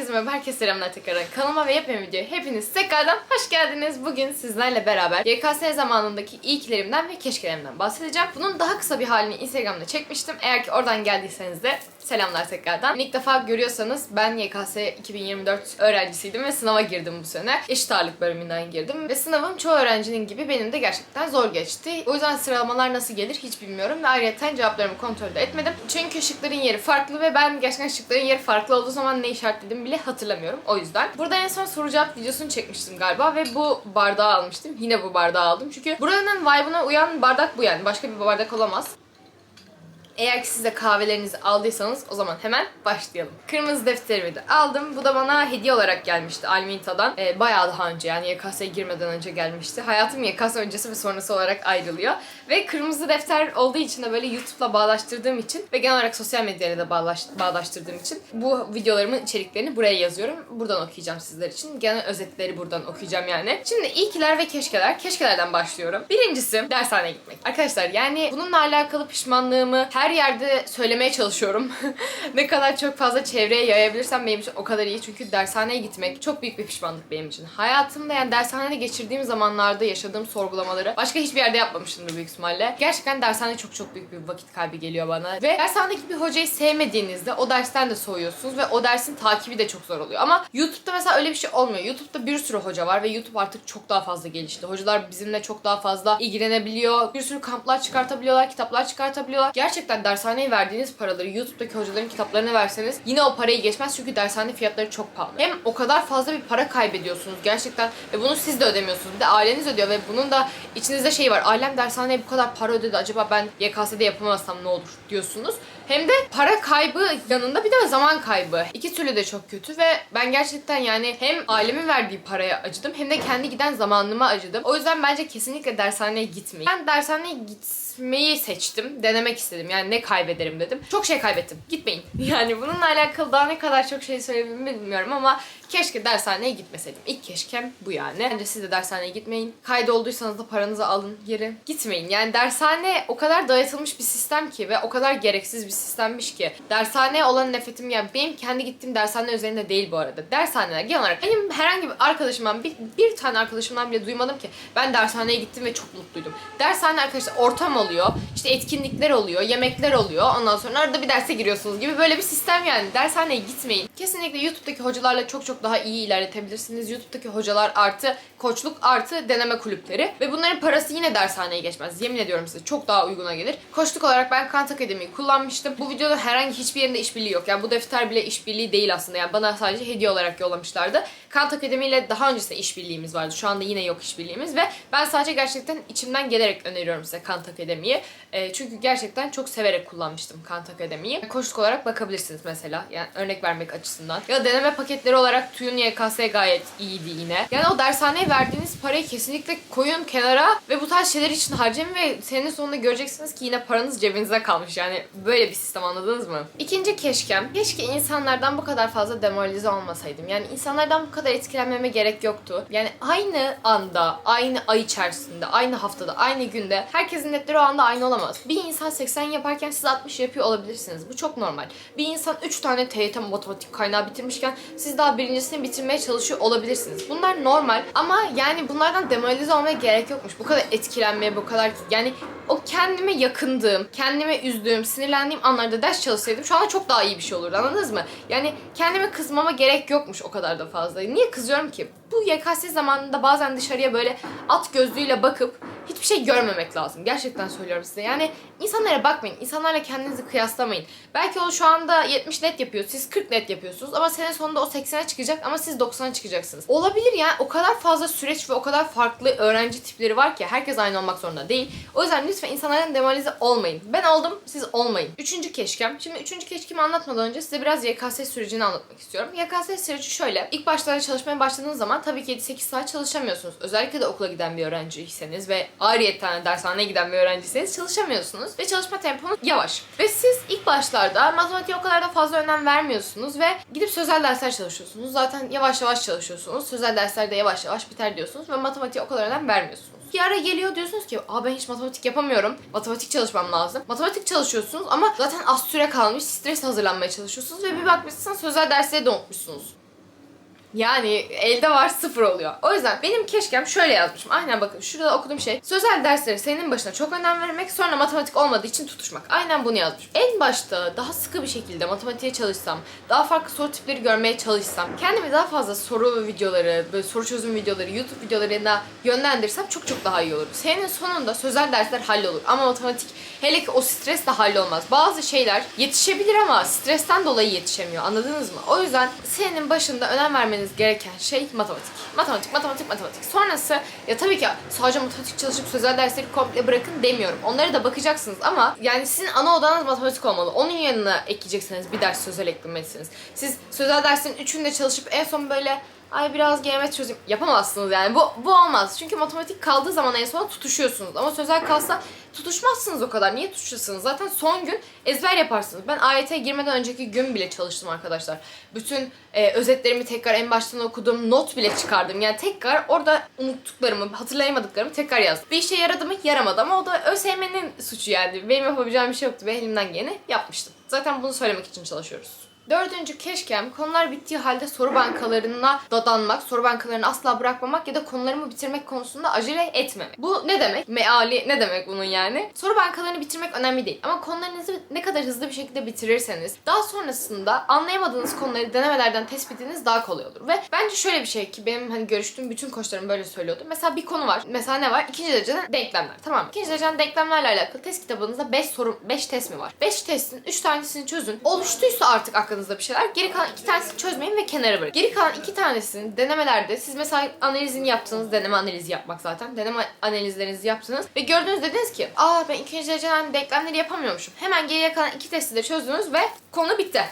Herkese merhaba, herkese selamlar tekrardan kanalıma ve yepyeni videoya hepiniz tekrardan hoş geldiniz. Bugün sizlerle beraber YKS zamanındaki ilklerimden ve keşkelerimden bahsedeceğim. Bunun daha kısa bir halini Instagram'da çekmiştim. Eğer ki oradan geldiyseniz de selamlar tekrardan. İlk defa görüyorsanız ben YKS 2024 öğrencisiydim ve sınava girdim bu sene. Eşit ağırlık bölümünden girdim ve sınavım çoğu öğrencinin gibi benim de gerçekten zor geçti. O yüzden sıralamalar nasıl gelir hiç bilmiyorum ve ayrıca cevaplarımı kontrol de etmedim. Çünkü şıkların yeri farklı ve ben gerçekten şıkların yeri farklı olduğu zaman ne işaretledim bile hatırlamıyorum. O yüzden. Burada en son soru cevap videosunu çekmiştim galiba ve bu bardağı almıştım. Yine bu bardağı aldım. Çünkü buranın vibe'ına uyan bardak bu yani. Başka bir bardak olamaz. Eğer ki siz de kahvelerinizi aldıysanız o zaman hemen başlayalım. Kırmızı defterimi de aldım. Bu da bana hediye olarak gelmişti Alminta'dan. Ee, bayağı daha önce yani YKS'ye girmeden önce gelmişti. Hayatım YKS öncesi ve sonrası olarak ayrılıyor. Ve kırmızı defter olduğu için de böyle YouTube'la bağlaştırdığım için ve genel olarak sosyal medyayla da bağlaş, bağlaştırdığım için bu videolarımın içeriklerini buraya yazıyorum. Buradan okuyacağım sizler için. Genel özetleri buradan okuyacağım yani. Şimdi ilkiler ve keşkeler. Keşkelerden başlıyorum. Birincisi dershaneye gitmek. Arkadaşlar yani bununla alakalı pişmanlığımı her yerde söylemeye çalışıyorum. ne kadar çok fazla çevreye yayabilirsem benim için o kadar iyi. Çünkü dershaneye gitmek çok büyük bir pişmanlık benim için. Hayatımda yani dershanede geçirdiğim zamanlarda yaşadığım sorgulamaları başka hiçbir yerde yapmamışımdır büyük ihtimalle. Gerçekten dershane çok çok büyük bir vakit kaybı geliyor bana. Ve dershanedeki bir hocayı sevmediğinizde o dersten de soğuyorsunuz ve o dersin takibi de çok zor oluyor. Ama YouTube'da mesela öyle bir şey olmuyor. YouTube'da bir sürü hoca var ve YouTube artık çok daha fazla gelişti. Hocalar bizimle çok daha fazla ilgilenebiliyor. Bir sürü kamplar çıkartabiliyorlar, kitaplar çıkartabiliyorlar. Gerçekten dershaneye verdiğiniz paraları YouTube'daki hocaların kitaplarına verseniz yine o parayı geçmez çünkü dershane fiyatları çok pahalı. Hem o kadar fazla bir para kaybediyorsunuz gerçekten ve bunu siz de ödemiyorsunuz. Bir de aileniz ödüyor ve bunun da içinizde şey var. Ailem dershaneye bu kadar para ödedi acaba ben YKS'de yapamazsam ne olur diyorsunuz. Hem de para kaybı yanında bir de zaman kaybı. İki türlü de çok kötü ve ben gerçekten yani hem ailemin verdiği paraya acıdım hem de kendi giden zamanıma acıdım. O yüzden bence kesinlikle dershaneye gitmeyin. Ben dershaneye gitmeyi seçtim. Denemek istedim. Yani ne kaybederim dedim. Çok şey kaybettim. Gitmeyin. Yani bununla alakalı daha ne kadar çok şey söyleyebilirim bilmiyorum ama keşke dershaneye gitmeseydim. İlk keşkem bu yani. Bence siz de dershaneye gitmeyin. Kaydolduysanız da paranızı alın geri. Gitmeyin. Yani dershane o kadar dayatılmış bir sistem ki ve o kadar gereksiz bir sistemmiş ki. Dershane olan nefretim yani benim kendi gittiğim dershane üzerinde değil bu arada. Dershaneler genel olarak benim herhangi bir arkadaşımdan bir, bir tane arkadaşımdan bile duymadım ki ben dershaneye gittim ve çok mutluydum. Dershane arkadaşlar ortam oluyor. işte etkinlikler oluyor, yemekler oluyor. Ondan sonra arada bir derse giriyorsunuz gibi böyle bir sistem yani. Dershaneye gitmeyin. Kesinlikle YouTube'daki hocalarla çok çok daha iyi ilerletebilirsiniz. YouTube'daki hocalar artı koçluk artı deneme kulüpleri ve bunların parası yine dershaneye geçmez. Yemin ediyorum size çok daha uyguna gelir. Koçluk olarak ben Kant Akademi'yi kullanmıştım. Bu videoda herhangi hiçbir yerinde işbirliği yok. Yani bu defter bile işbirliği değil aslında. Yani bana sadece hediye olarak yollamışlardı. Kant Akademi ile daha öncesinde işbirliğimiz vardı. Şu anda yine yok işbirliğimiz ve ben sadece gerçekten içimden gelerek öneriyorum size Kant Akademi'yi. E, çünkü gerçekten çok severek kullanmıştım Kant Akademi'yi. Koçluk olarak bakabilirsiniz mesela. Yani örnek vermek açısından. Ya deneme paketleri olarak TÜY'ün YKS gayet iyiydi yine. Yani o dershaneye verdiğiniz parayı kesinlikle koyun kenara ve bu tarz şeyler için harcayın ve senenin sonunda göreceksiniz ki yine paranız cebinizde kalmış. Yani böyle bir sistem anladınız mı? İkinci keşkem. Keşke insanlardan bu kadar fazla demoralize olmasaydım. Yani insanlardan bu kadar etkilenmeme gerek yoktu. Yani aynı anda, aynı ay içerisinde, aynı haftada, aynı günde herkesin netleri o anda aynı olamaz. Bir insan 80 yaparken siz 60 yapıyor olabilirsiniz. Bu çok normal. Bir insan 3 tane TYT matematik kaynağı bitirmişken siz daha birincisini bitirmeye çalışıyor olabilirsiniz. Bunlar normal ama yani bunlardan demoralize olmaya gerek yokmuş. Bu kadar etkilenmeye, bu kadar yani o kendime yakındığım, kendime üzdüğüm, sinirlendiğim anlarda ders çalışsaydım şu anda çok daha iyi bir şey olurdu anladınız mı? Yani kendime kızmama gerek yokmuş o kadar da fazla. Niye kızıyorum ki? Bu YKS zamanında bazen dışarıya böyle at gözlüğüyle bakıp hiçbir şey görmemek lazım. Gerçekten söylüyorum size. Yani insanlara bakmayın. insanlarla kendinizi kıyaslamayın. Belki o şu anda 70 net yapıyor. Siz 40 net yapıyorsunuz ama sene sonunda o 80'e çıkacak ama siz 90'a çıkacaksınız. Olabilir yani o kadar fazla süreç ve o kadar farklı öğrenci tipleri var ki herkes aynı olmak zorunda değil. O yüzden lütfen insanlardan demoralize olmayın. Ben oldum, siz olmayın. Üçüncü keşkem. Şimdi üçüncü keşkemi anlatmadan önce size biraz YKS sürecini anlatmak istiyorum. YKS süreci şöyle. İlk başlarda çalışmaya başladığınız zaman tabii ki 7-8 saat çalışamıyorsunuz. Özellikle de okula giden bir öğrenciyseniz ve ayrıyetten dershaneye giden bir öğrenciyseniz çalışamıyorsunuz ve çalışma temponuz yavaş. Ve siz ilk başlarda matematiğe o kadar da fazla önem vermiyorsunuz ve gidip sözel dersler çalışıyorsunuz. Zaten yavaş yavaş çalışıyorsunuz. Sözel derslerde yavaş yavaş biter diyorsunuz ve matematiğe o kadar önem vermiyorsunuz. Bir ara geliyor diyorsunuz ki Aa ben hiç matematik yapamıyorum. Matematik çalışmam lazım. Matematik çalışıyorsunuz ama zaten az süre kalmış. Stres hazırlanmaya çalışıyorsunuz ve bir bakmışsınız sözel dersleri de unutmuşsunuz. Yani elde var sıfır oluyor. O yüzden benim keşkem şöyle yazmışım. Aynen bakın şurada okuduğum şey. Sözel dersleri senin başına çok önem vermek sonra matematik olmadığı için tutuşmak. Aynen bunu yazmış. En başta daha sıkı bir şekilde matematiğe çalışsam, daha farklı soru tipleri görmeye çalışsam, kendimi daha fazla soru videoları, böyle soru çözüm videoları, YouTube videolarına yönlendirsem çok çok daha iyi olur. Senin sonunda sözel dersler hallolur ama matematik hele ki o stres de hallolmaz. Bazı şeyler yetişebilir ama stresten dolayı yetişemiyor. Anladınız mı? O yüzden senin başında önem vermeniz gereken şey matematik. Matematik, matematik, matematik. Sonrası ya tabii ki sadece matematik çalışıp sözel dersleri komple bırakın demiyorum. Onlara da bakacaksınız ama yani sizin ana odanız matematik olmalı. Onun yanına ekleyeceksiniz bir ders sözel eklemelisiniz. Siz sözel derslerin üçünde çalışıp en son böyle ay biraz geometri çözeyim yapamazsınız yani. Bu, bu olmaz. Çünkü matematik kaldığı zaman en son tutuşuyorsunuz. Ama sözel kalsa tutuşmazsınız o kadar. Niye tutuşursunuz? Zaten son gün ezber yaparsınız. Ben AYT'ye girmeden önceki gün bile çalıştım arkadaşlar. Bütün e, özetlerimi tekrar en baştan okudum. Not bile çıkardım. Yani tekrar orada unuttuklarımı, hatırlayamadıklarımı tekrar yazdım. Bir işe yaradı mı? Yaramadı ama o da ÖSYM'nin suçu yani. Benim yapabileceğim bir şey yoktu ve elimden geleni yapmıştım. Zaten bunu söylemek için çalışıyoruz. Dördüncü keşkem konular bittiği halde soru bankalarına dadanmak, soru bankalarını asla bırakmamak ya da konularımı bitirmek konusunda acele etmemek. Bu ne demek? Meali ne demek bunun yani? Soru bankalarını bitirmek önemli değil ama konularınızı ne kadar hızlı bir şekilde bitirirseniz daha sonrasında anlayamadığınız konuları denemelerden tespitiniz daha kolay olur. Ve bence şöyle bir şey ki benim hani görüştüğüm bütün koçlarım böyle söylüyordu. Mesela bir konu var. Mesela ne var? İkinci dereceden denklemler. Tamam mı? İkinci dereceden denklemlerle alakalı test kitabınızda 5 soru, 5 test mi var? 5 testin 3 tanesini çözün. Oluştuysa artık aklınızda bir şeyler. Geri kalan 2 tanesini çözmeyin ve kenara bırakın. Geri kalan 2 tanesini denemelerde siz mesela analizini yaptınız. Deneme analizi yapmak zaten. Deneme analizlerinizi yaptınız. Ve gördünüz dediniz ki aa ben ikinci dereceden denklemleri yapamıyormuşum. Hemen geriye kalan 2 testi de çözdünüz ve konu bitti.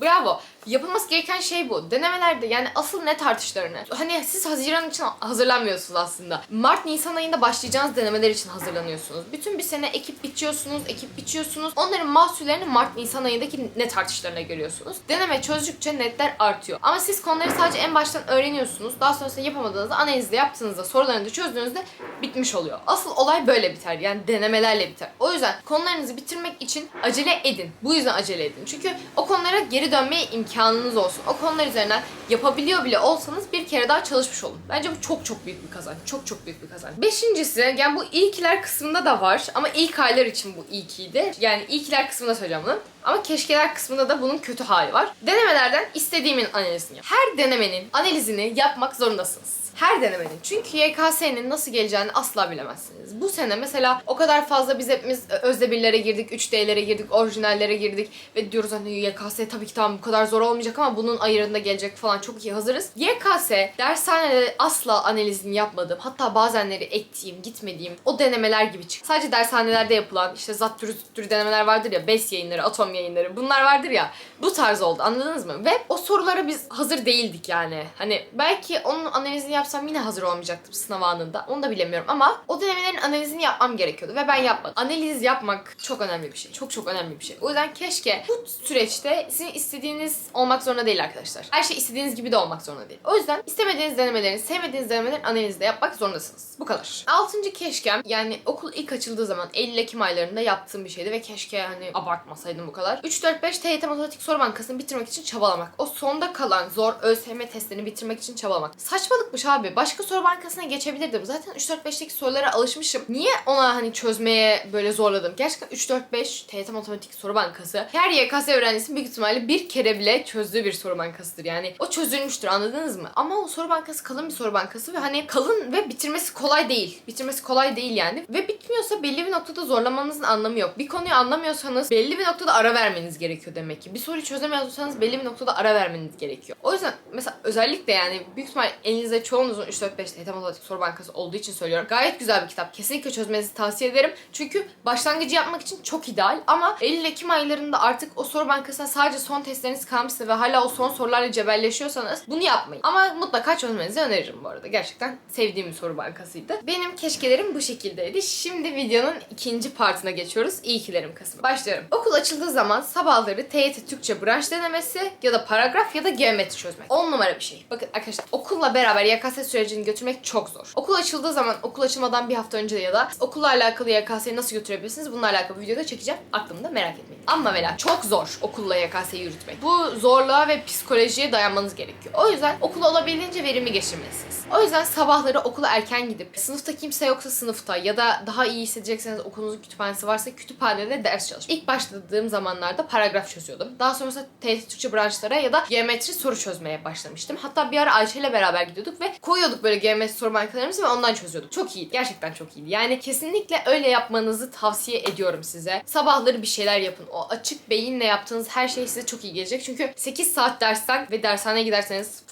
Bravo. Yapılması gereken şey bu. Denemelerde yani asıl ne tartışlarını. Hani siz Haziran için hazırlanmıyorsunuz aslında. Mart Nisan ayında başlayacağınız denemeler için hazırlanıyorsunuz. Bütün bir sene ekip biçiyorsunuz, ekip biçiyorsunuz. Onların mahsullerini Mart Nisan ayındaki ne tartışlarına görüyorsunuz. Deneme çözdükçe netler artıyor. Ama siz konuları sadece en baştan öğreniyorsunuz. Daha sonrasında yapamadığınızda analizde yaptığınızda sorularını da çözdüğünüzde bitmiş oluyor. Asıl olay böyle biter. Yani denemelerle biter. O yüzden konularınızı bitirmek için acele edin. Bu yüzden acele edin. Çünkü o konulara geri dönmeye imkanınız olsun. O konular üzerinden yapabiliyor bile olsanız bir kere daha çalışmış olun. Bence bu çok çok büyük bir kazanç. Çok çok büyük bir kazanç. Beşincisi yani bu ilkiler kısmında da var ama ilk aylar için bu ilkiydi. Yani ilkiler kısmında söyleyeceğim bunu. Ama keşkeler kısmında da bunun kötü hali var. Denemelerden istediğimin analizini yap. Her denemenin analizini yapmak zorundasınız. Her denemenin. Çünkü YKS'nin nasıl geleceğini asla bilemezsiniz. Bu sene mesela o kadar fazla biz hepimiz özde birlere girdik, 3D'lere girdik, orijinallere girdik ve diyoruz hani YKS tabii ki tamam bu kadar zor olmayacak ama bunun ayarında gelecek falan çok iyi hazırız. YKS dershanede asla analizini yapmadığım hatta bazenleri ettiğim, gitmediğim o denemeler gibi çıktı. Sadece dershanelerde yapılan işte zat türü türü denemeler vardır ya, BES yayınları, atom yayınları bunlar vardır ya bu tarz oldu anladınız mı? Ve o sorulara biz hazır değildik yani. Hani belki onun analizini yapsam yine hazır olmayacaktım sınav anında. Onu da bilemiyorum ama o denemelerin analizini yapmam gerekiyordu ve ben yapmadım. Analiz yapmak çok önemli bir şey. Çok çok önemli bir şey. O yüzden keşke bu süreçte sizin istediğiniz olmak zorunda değil arkadaşlar. Her şey istediğiniz gibi de olmak zorunda değil. O yüzden istemediğiniz denemelerin, sevmediğiniz denemelerin analizini de yapmak zorundasınız. Bu kadar. Altıncı keşkem yani okul ilk açıldığı zaman Eylül Ekim aylarında yaptığım bir şeydi ve keşke hani abartmasaydım bu kadar. 3 4 5 TYT Matematik Soru Bankası'nı bitirmek için çabalamak. O sonda kalan zor ÖSYM testlerini bitirmek için çabalamak. Saçmalıkmış abi. Başka soru bankasına geçebilirdim. Zaten 3 4 5'teki sorulara alışmışım. Niye ona hani çözmeye böyle zorladım? Gerçekten 3 4 5 TYT Matematik Soru Bankası her YKS öğrencisinin büyük ihtimalle bir kere bile çözdüğü bir soru bankasıdır. Yani o çözülmüştür anladınız mı? Ama o soru bankası kalın bir soru bankası ve hani kalın ve bitirmesi kolay değil. Bitirmesi kolay değil yani. Ve bitmiyorsa belli bir noktada zorlamanızın anlamı yok. Bir konuyu anlamıyorsanız belli bir noktada ara vermeniz gerekiyor demek ki. Bir soruyu çözemiyorsanız belli bir noktada ara vermeniz gerekiyor. O yüzden mesela özellikle yani büyük ihtimal elinizde çoğunuzun 3 4 5 TYT Matematik Soru Bankası olduğu için söylüyorum. Gayet güzel bir kitap. Kesinlikle çözmenizi tavsiye ederim. Çünkü başlangıcı yapmak için çok ideal ama Eylül Ekim aylarında artık o soru bankasına sadece son testleriniz kalmışsa ve hala o son sorularla cebelleşiyorsanız bunu yapmayın. Ama mutlaka çözmenizi öneririm bu arada. Gerçekten sevdiğim bir soru bankasıydı. Benim keşkelerim bu şekildeydi. Şimdi videonun ikinci partına geçiyoruz. İyikilerim kısmı. Başlıyorum. Okul açıldığı zaman sabahları TYT Türkçe branş denemesi ya da paragraf ya da geometri çözmek. 10 numara bir şey. Bakın arkadaşlar okulla beraber YKS YKS sürecini götürmek çok zor. Okul açıldığı zaman okul açılmadan bir hafta önce ya da okulla alakalı YKS'yi nasıl götürebilirsiniz bununla alakalı videoda çekeceğim. Aklımda merak etmeyin. Ama ve lakin çok zor okulla YKS'yi yürütmek. Bu zorluğa ve psikolojiye dayanmanız gerekiyor. O yüzden okulu olabildiğince verimli geçirmelisiniz. O yüzden sabahları okula erken gidip sınıfta kimse yoksa sınıfta ya da daha iyi hissedecekseniz okulunuzun kütüphanesi varsa kütüphanede ders çalışın. İlk başladığım zamanlarda paragraf çözüyordum. Daha sonrasında TYT Türkçe branşlara ya da geometri soru çözmeye başlamıştım. Hatta bir ara Ayşe ile beraber gidiyorduk ve koyuyorduk böyle geometri soru bankalarımızı ve ondan çözüyorduk. Çok iyiydi. Gerçekten çok iyiydi. Yani kesinlikle öyle yapmanızı tavsiye ediyorum size. Sabahları bir şeyler yapın. O açık beyinle yaptığınız her şey size çok iyi gelecek. Çünkü 8 saat dersten ve dershaneye giderseniz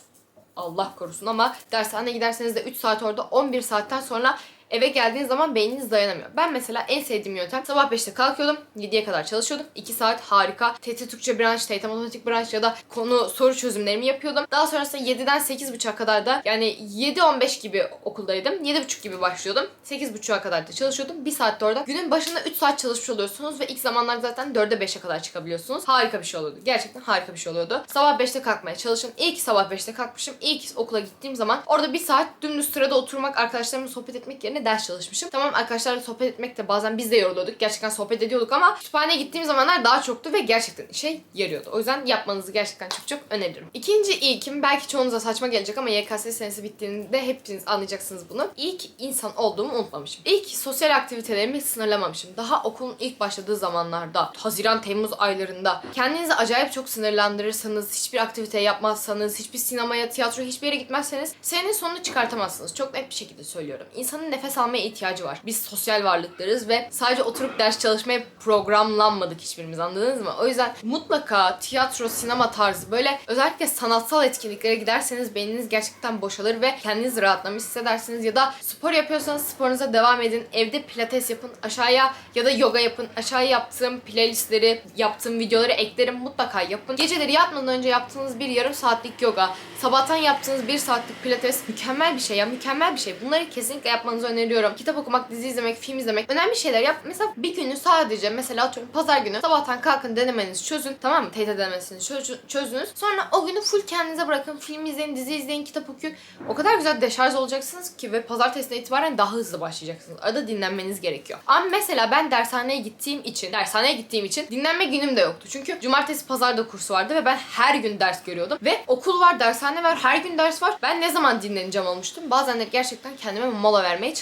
Allah korusun ama dershaneye giderseniz de 3 saat orada 11 saatten sonra eve geldiğiniz zaman beyniniz dayanamıyor. Ben mesela en sevdiğim yöntem sabah 5'te kalkıyordum. 7'ye kadar çalışıyordum. 2 saat harika TT Türkçe branş, TT Matematik branş ya da konu soru çözümlerimi yapıyordum. Daha sonrasında 7'den 8.30'a kadar da yani 7-15 gibi okuldaydım. 7.30 gibi başlıyordum. 8.30'a kadar da çalışıyordum. 1 saat de orada. Günün başında 3 saat çalışmış oluyorsunuz ve ilk zamanlar zaten 4'e 5'e kadar çıkabiliyorsunuz. Harika bir şey oluyordu. Gerçekten harika bir şey oluyordu. Sabah 5'te kalkmaya çalışın. Ki sabah 5'te kalkmışım. Ki okula gittiğim zaman orada bir saat dümdüz sırada oturmak, arkadaşlarımla sohbet etmek yerine ders çalışmışım. Tamam arkadaşlarla sohbet etmek de bazen biz de yoruluyorduk. Gerçekten sohbet ediyorduk ama kütüphaneye gittiğim zamanlar daha çoktu ve gerçekten işe yarıyordu. O yüzden yapmanızı gerçekten çok çok öneririm. İkinci ilkim belki çoğunuza saçma gelecek ama YKS senesi bittiğinde hepiniz anlayacaksınız bunu. İlk insan olduğumu unutmamışım. İlk sosyal aktivitelerimi sınırlamamışım. Daha okulun ilk başladığı zamanlarda, Haziran, Temmuz aylarında kendinizi acayip çok sınırlandırırsanız, hiçbir aktivite yapmazsanız, hiçbir sinemaya, tiyatro, hiçbir yere gitmezseniz senin sonunu çıkartamazsınız. Çok net bir şekilde söylüyorum. İnsanın nefes almaya ihtiyacı var. Biz sosyal varlıklarız ve sadece oturup ders çalışmaya programlanmadık hiçbirimiz anladınız mı? O yüzden mutlaka tiyatro, sinema tarzı böyle özellikle sanatsal etkinliklere giderseniz beyniniz gerçekten boşalır ve kendinizi rahatlamış hissedersiniz ya da spor yapıyorsanız sporunuza devam edin. Evde pilates yapın. Aşağıya ya da yoga yapın. Aşağıya yaptığım playlistleri, yaptığım videoları eklerim. Mutlaka yapın. Geceleri yatmadan önce yaptığınız bir yarım saatlik yoga, sabahtan yaptığınız bir saatlik pilates mükemmel bir şey ya. Mükemmel bir şey. Bunları kesinlikle yapmanızı öneriyorum. Kitap okumak, dizi izlemek, film izlemek önemli şeyler yap. Mesela bir günü sadece mesela atıyorum pazar günü sabahtan kalkın denemenizi çözün. Tamam mı? TYT denemesini çözün, çözünüz. Sonra o günü full kendinize bırakın. Film izleyin, dizi izleyin, kitap okuyun. O kadar güzel deşarj olacaksınız ki ve pazartesinden itibaren daha hızlı başlayacaksınız. Arada dinlenmeniz gerekiyor. Ama mesela ben dershaneye gittiğim için, dershaneye gittiğim için dinlenme günüm de yoktu. Çünkü cumartesi pazarda kursu vardı ve ben her gün ders görüyordum. Ve okul var, dershane var, her gün ders var. Ben ne zaman dinleneceğim olmuştum. Bazenleri gerçekten kendime mola vermeye.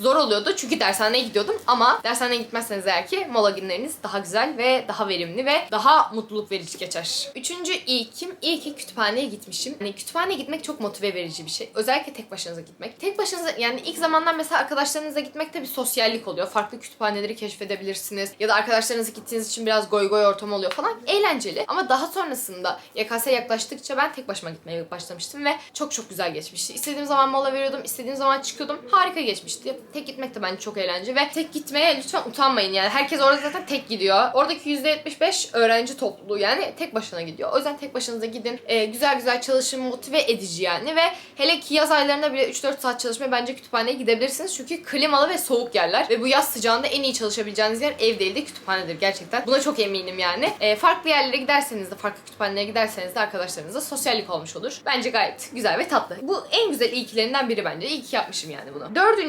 Zor oluyordu çünkü dershaneye gidiyordum ama dershaneye gitmezseniz eğer ki mola günleriniz daha güzel ve daha verimli ve daha mutluluk verici geçer. Üçüncü iyi ki kütüphaneye gitmişim. Yani kütüphaneye gitmek çok motive verici bir şey. Özellikle tek başınıza gitmek. Tek başınıza yani ilk zamanlar mesela arkadaşlarınızla gitmek de bir sosyallik oluyor. Farklı kütüphaneleri keşfedebilirsiniz. Ya da arkadaşlarınızla gittiğiniz için biraz goy goy ortam oluyor falan. Eğlenceli. Ama daha sonrasında YKS yaklaştıkça ben tek başıma gitmeye başlamıştım ve çok çok güzel geçmişti. İstediğim zaman mola veriyordum, istediğim zaman çıkıyordum. Harika geçmişti. Tek gitmek de bence çok eğlenceli ve tek gitmeye lütfen utanmayın yani. Herkes orada zaten tek gidiyor. Oradaki %75 öğrenci topluluğu yani tek başına gidiyor. O yüzden tek başınıza gidin. Ee, güzel güzel çalışın, motive edici yani ve hele ki yaz aylarında bile 3-4 saat çalışmaya bence kütüphaneye gidebilirsiniz. Çünkü klimalı ve soğuk yerler ve bu yaz sıcağında en iyi çalışabileceğiniz yer ev değil de kütüphanedir gerçekten. Buna çok eminim yani. Ee, farklı yerlere giderseniz de, farklı kütüphanelere giderseniz de arkadaşlarınızla sosyallik olmuş olur. Bence gayet güzel ve tatlı. Bu en güzel ilkilerinden biri bence. İyi ki yapmışım yani bunu. Dördüncüsü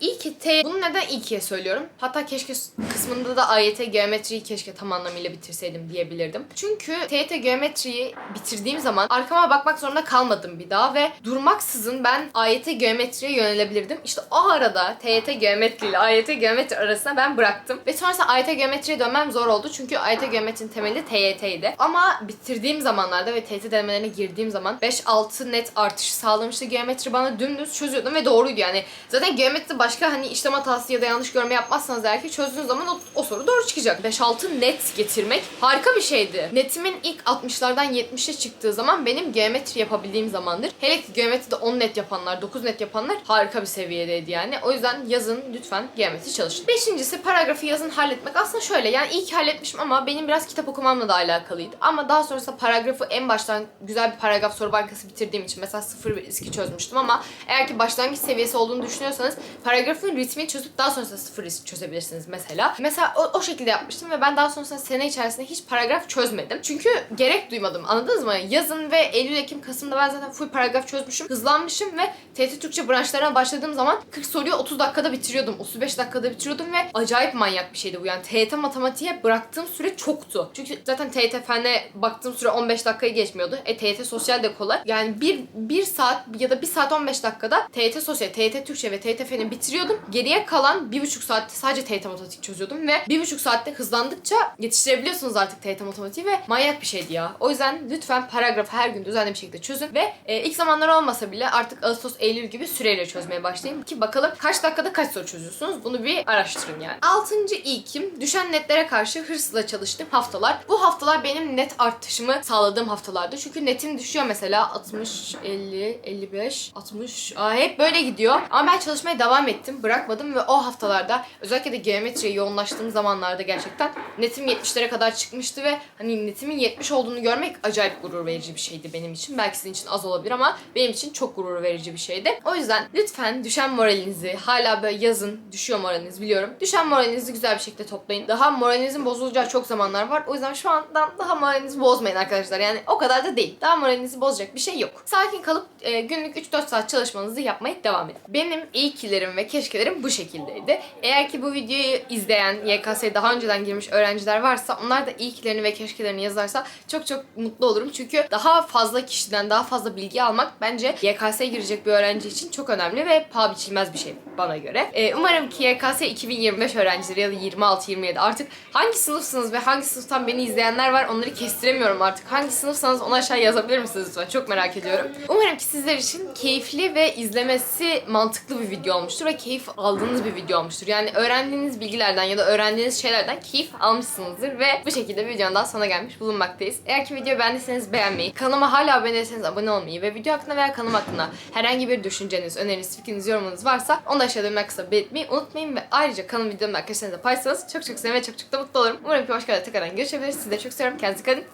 iyi ki T. Bunu neden iyi ki'ye söylüyorum? Hatta keşke kısmında da AYT geometriyi keşke tam anlamıyla bitirseydim diyebilirdim. Çünkü TYT geometriyi bitirdiğim zaman arkama bakmak zorunda kalmadım bir daha ve durmaksızın ben AYT geometriye yönelebilirdim. İşte o arada TYT geometri ile AYT geometri arasında ben bıraktım. Ve sonrasında AYT geometriye dönmem zor oldu. Çünkü AYT geometrinin temeli TYT'ydi. Ama bitirdiğim zamanlarda ve TYT denemelerine girdiğim zaman 5-6 net artış sağlamıştı geometri bana dümdüz çözüyordum ve doğruydu yani. Zaten geometride başka hani işlem hatası ya da yanlış görme yapmazsanız eğer ki çözdüğünüz zaman o, o soru doğru çıkacak. 5-6 net getirmek harika bir şeydi. Netimin ilk 60'lardan 70'e çıktığı zaman benim geometri yapabildiğim zamandır. Hele ki geometride 10 net yapanlar, 9 net yapanlar harika bir seviyedeydi yani. O yüzden yazın lütfen geometri çalışın. Beşincisi paragrafı yazın halletmek. Aslında şöyle yani iyi ki halletmişim ama benim biraz kitap okumamla da alakalıydı. Ama daha sonrasında paragrafı en baştan güzel bir paragraf soru bankası bitirdiğim için mesela 0 1 2 çözmüştüm ama eğer ki başlangıç seviyesi olduğunu düşünüyorsanız istiyorsanız paragrafın ritmini çözüp daha sonrasında sıfır risk çözebilirsiniz mesela. Mesela o, o şekilde yapmıştım ve ben daha sonrasında sene içerisinde hiç paragraf çözmedim. Çünkü gerek duymadım anladınız mı? Yazın ve Eylül, Ekim, Kasım'da ben zaten full paragraf çözmüşüm. Hızlanmışım ve TT Türkçe branşlarına başladığım zaman 40 soruyu 30 dakikada bitiriyordum. 35 dakikada bitiriyordum ve acayip manyak bir şeydi bu. Yani TYT matematiğe bıraktığım süre çoktu. Çünkü zaten TYT fene baktığım süre 15 dakikayı geçmiyordu. E TYT sosyal de kolay. Yani bir, bir saat ya da 1 saat 15 dakikada TYT sosyal, TYT Türkçe ve TYT feni bitiriyordum. Geriye kalan 1,5 saatte sadece TYT matematik çözüyordum ve 1,5 saatte hızlandıkça yetiştirebiliyorsunuz artık TYT matematiği ve manyak bir şeydi ya. O yüzden lütfen paragrafı her gün düzenli bir şekilde çözün ve e, ilk zamanlar olmasa bile artık Ağustos, Eylül gibi süreyle çözmeye başlayın ki bakalım kaç dakikada kaç soru çözüyorsunuz. Bunu bir araştırın yani. Altıncı ilkim düşen netlere karşı hırsla çalıştığım haftalar. Bu haftalar benim net artışımı sağladığım haftalardı. Çünkü netim düşüyor mesela 60, 50, 55, 60. Aa, hep böyle gidiyor. Ama ben çalışmaya devam ettim. Bırakmadım ve o haftalarda özellikle de geometriye yoğunlaştığım zamanlarda gerçekten netim 70'lere kadar çıkmıştı ve hani netimin 70 olduğunu görmek acayip gurur verici bir şeydi benim için. Belki sizin için az olabilir ama benim için çok gurur verici bir şeydi. O yüzden lütfen düşen moralinizi hala böyle yazın düşüyor moraliniz biliyorum. Düşen moralinizi güzel bir şekilde toplayın. Daha moralinizin bozulacağı çok zamanlar var. O yüzden şu andan daha moralinizi bozmayın arkadaşlar. Yani o kadar da değil. Daha moralinizi bozacak bir şey yok. Sakin kalıp e, günlük 3-4 saat çalışmanızı yapmaya devam edin. Benim iyikilerim ve keşkelerim bu şekildeydi. Eğer ki bu videoyu izleyen YKS'ye daha önceden girmiş öğrenciler varsa onlar da iyikilerini ve keşkelerini yazarsa çok çok mutlu olurum. Çünkü daha fazla kişiden daha fazla bilgi almak bence YKS'ye girecek bir öğrenci için çok önemli ve paha biçilmez bir şey bana göre. E, umarım ki YKS 2025 öğrencileri ya da 26-27 artık hangi sınıfsınız ve hangi sınıftan beni izleyenler var onları kestiremiyorum artık. Hangi sınıfsanız onu aşağı yazabilir misiniz lütfen? Çok merak ediyorum. Umarım ki sizler için keyifli ve izlemesi mantıklı bir video olmuştur ve keyif aldığınız bir video olmuştur. Yani öğrendiğiniz bilgilerden ya da öğrendiğiniz şeylerden keyif almışsınızdır ve bu şekilde videonun daha sonuna gelmiş bulunmaktayız. Eğer ki videoyu beğendiyseniz beğenmeyi, kanalıma hala abone değilseniz abone olmayı ve video hakkında veya kanım hakkında herhangi bir düşünceniz, öneriniz, fikriniz, yorumunuz varsa onu da aşağıda yorumlar kısmına belirtmeyi unutmayın ve ayrıca kanal videomu arkadaşlarınızla paylaşırsanız çok çok sevinirim ve çok çok da mutlu olurum. Umarım ki başka bir tekrardan görüşebiliriz. Sizi de çok seviyorum. Kendinize dikkat.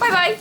Bay bay.